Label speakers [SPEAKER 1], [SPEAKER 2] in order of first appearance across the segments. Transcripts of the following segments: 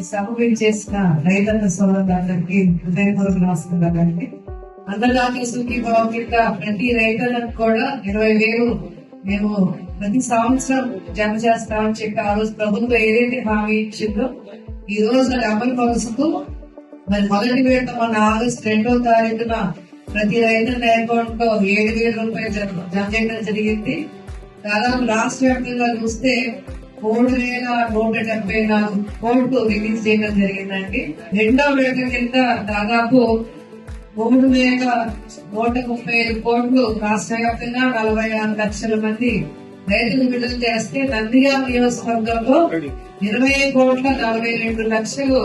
[SPEAKER 1] ఈ సభ చేసిన రైతన్న సోదరులందరికీ హృదయపూర్వక నమస్కారాలండి. అన్నదాత సుఖీ భావం కింద ప్రతి రైతులకు కూడా ఇరవై వేలు మేము ప్రతి సంవత్సరం జమ చేస్తామని చెప్పి ఆ రోజు ప్రభుత్వం ఏదైతే హామీ ఇచ్చిందో ఈ రోజు అది అమలు పరుస్తూ మరి మొదటి విడత మన ఆగస్టు రెండో తారీఖున ప్రతి రైతు అకౌంట్లో ఏడు వేల రూపాయలు జమ జమ చేయడం జరిగింది. దాదాపు రాష్ట్ర వ్యాప్తంగా చూస్తే మూడు వేల నూట డెబ్బై నాలుగు కోట్లు రిలీజ్ చేయడం జరిగిందండి. రెండో విడత కింద దాదాపు మూడు వేల నూట ముప్పై ఐదు కోట్లు రాష్ట్ర వ్యాప్తంగా నలభై ఆరు లక్షల మంది రైతులు విడుదల చేస్తే నందిగామ నియోజకవర్గంలో ఇరవై కోట్ల నలభై రెండు లక్షలు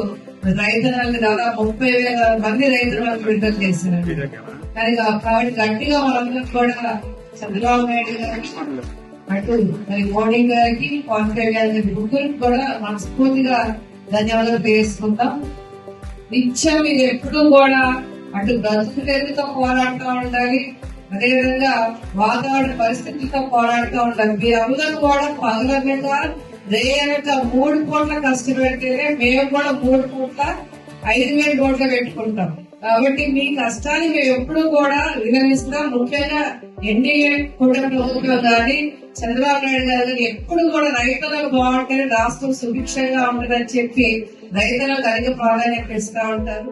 [SPEAKER 1] రైతులకు దాదాపు ముప్పై వేల మంది రైతులకు విడుదల చేశారు? కానీ కాబట్టి గట్టిగా మనందరం కూడా చంద్రబాబు నాయుడు గారు అటు మరి మోడీ గారికి పవన్ కళ్యాణ్ గారి ముగ్గురికి కూడా మనస్ఫూర్తిగా ధన్యవాదాలు తెలియజేసుకుంటాం. నిత్యం మీరు ఎప్పుడూ కూడా అటు బ్రతుకు పేరుతో పోరాడుతూ ఉండాలి. అదేవిధంగా వాతావరణ పరిస్థితులతో పోరాడుతూ ఉండాలి. మీరు అందరూ కూడా పగలగా రేయనక మూడు కోట్ల కష్టపెడితేనే మేము కూడా మూడు కోట్ల ఐదు వేల కోట్ల పెట్టుకుంటాం. కాబట్టి మీ కష్టాన్ని మేము ఎప్పుడూ కూడా వినమిస్తాం ముఖ్యంగా ఎన్డీఏ కూటమి ప్రభుత్వం కానీ చంద్రబాబు నాయుడు గారు కానీ ఎప్పుడు కూడా రైతులకు బాగుంటే రాష్ట్రం సుభిక్షంగా ఉంటుందని చెప్పి రైతులకు అధిక ప్రాధాన్యత ఇస్తా ఉంటారు.